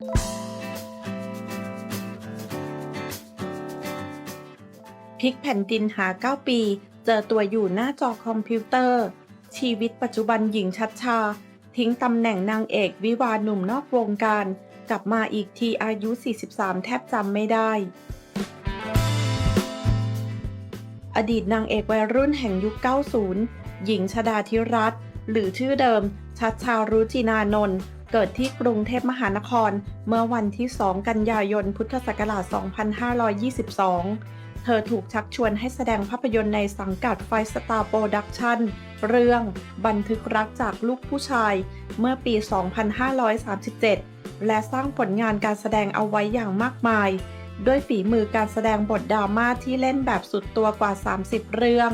พลิกแผ่นดินหา 9 ปี เจอตัวอยู่หน้าจอคอมพิวเตอร์ ชีวิตปัจจุบันหญิงชัดชา ทิ้งตำแหน่งนางเอกวิวาหนุ่มนอกวงการ กลับมาอีกทีอายุ 43 แทบจำไม่ได้ อดีตนางเอกวัยรุ่นแห่งยุค 90 หญิงชดาธิรัตน์หรือชื่อเดิม ชัดชารุจินานนท์ เกิดที่กรุงเทพมหานครเมื่อวันที่ 2 กันยายน พุทธศักราช 2522 เธอถูกชักชวนให้แสดงภาพยนตร์ในสังกัดไฟสตาร์โปรดักชั่น เรื่องบันทึกรักจากลูกผู้ชาย เมื่อปี 2537 และสร้างผลงานการแสดงเอาไว้อย่างมากมาย ด้วยฝีมือการแสดงบทดราม่าที่เล่นแบบสุดตัวกว่า 30 เรื่อง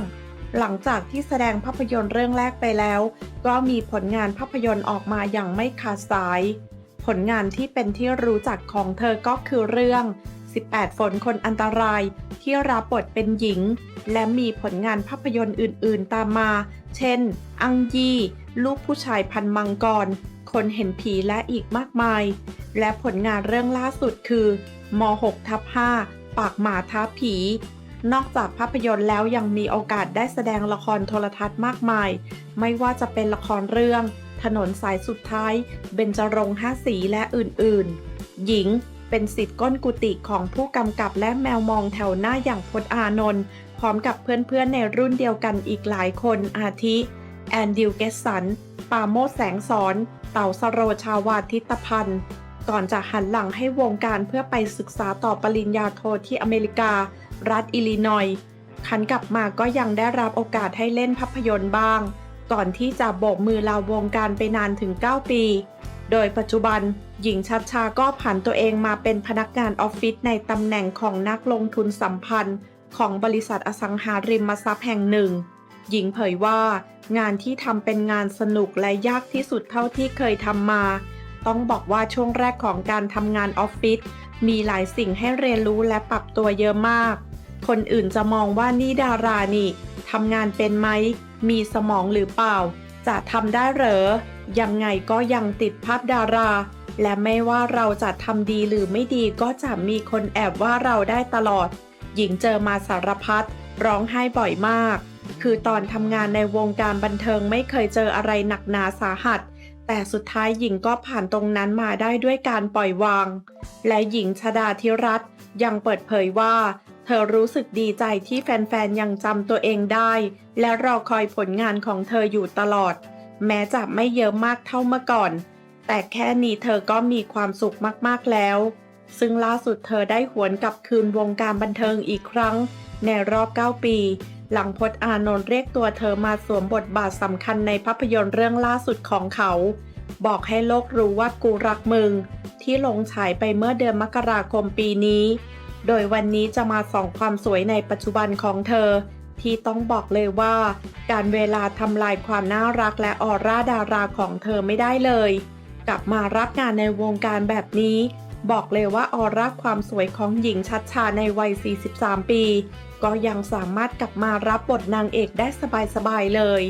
หลังจากที่แสดงภาพยนตร์เรื่องแรกไปแล้ว ก็มีผลงานภาพยนตร์ออกมาอย่างไม่ขาดสาย ผลงานที่เป็นที่รู้จักของเธอก็คือเรื่อง 18 ฝนคนอันตราย ที่รับบทเป็นหญิง และมีผลงานภาพยนตร์อื่น ๆ ตามมา เช่น อังยีลูกผู้ชายพันมังกร คนเห็นผีและอีกมากมาย และผลงานเรื่องล่าสุดคือม6ทับ5ปากหมาท้าผี นอกจากภาพยนตร์แล้วยังมีโอกาสได้แสดงละครโทรทัศน์มากมาย ไม่ว่าจะเป็นละครเรื่อง ถนนสายสุดท้าย เบญจรงค์ห้าสีและอื่นๆ หญิงเป็นสิทธิ์ก้นกุฏิของผู้กำกับและแมวมองแถวหน้าอย่างพจน์อานนท์พร้อมกับเพื่อนๆในรุ่นเดียวกันอีกหลายคนอาทิ แอนดิวเกสัน ปาโมแสงสอน เต่าสโรชาวาทิตพันธ์ ก่อนจะหันหลังให้วงการเพื่อไปศึกษาต่อปริญญาโทที่อเมริกา รัฐอิลลินอยส์คันกลับมาก็ยังได้รับโอกาสให้เล่นภาพยนตร์บ้าง ก่อนที่จะโบกมือลาวงการไปนานถึง 9 ปี โดยปัจจุบันหญิงชัดชาก็ผ่านตัวเองมาเป็นพนักงานออฟฟิศในตำแหน่งของนักลงทุนสัมพันธ์ ของบริษัทอสังหาริมทรัพย์แห่งหนึ่ง หญิงเผยว่างานที่ทำเป็นงานสนุกและยากที่สุดเท่าที่เคยทำมา ต้องบอกว่าช่วงแรกของการทำงานออฟฟิศมีหลายสิ่งให้เรียนรู้และปรับตัวเยอะมาก คนอื่นจะมองว่านี่ดารานี่ทำงานเป็นไหม มีสมองหรือเปล่า จะทำได้เหรอ ยังไงก็ยังติดภาพดารา และไม่ว่าเราจะทำดีหรือไม่ดีก็จะมีคนแอบว่าเราได้ตลอด หญิงเจอมาสารพัดร้องไห้บ่อยมาก คือตอนทำงานในวงการบันเทิงไม่เคยเจออะไรหนักหนาสาหัส แต่สุดท้ายหญิงก็ผ่านตรงนั้นมาได้ด้วยการปล่อยวาง และหญิงชดาธิรัตน์ยังเปิดเผยว่า เธอรู้สึกดีใจที่แฟนๆ ยังจำตัวเองได้ และรอคอยผลงานของเธออยู่ตลอด แม้จะไม่เยอะมากเท่าเมื่อก่อน แต่แค่นี้เธอก็มีความสุขมากๆแล้ว ซึ่งล่าสุดเธอได้หวนกลับคืนวงการบันเทิงอีกครั้ง ในรอบ 9 ปี หลังพจน์อานนท์เรียกตัวเธอมาสวมบทบาทสำคัญในภาพยนตร์เรื่องล่าสุดของเขา บอกให้โลกรู้ว่ากูรักมึง ที่ลงฉายไปเมื่อเดือนมกราคมปีนี้ โดยวันนี้จะมาส่องความสวยในปัจจุบันของเธอ ที่ต้องบอกเลยว่า การเวลาทำลายความน่ารักและออร่าดาราของเธอไม่ได้เลย กลับมารับงานในวงการแบบนี้ บอกเลยว่าออร่าความสวยของหญิงชัดชาในวัย 43 ปี ก็ยังสามารถกลับมารับบทนางเอกได้สบายๆเลย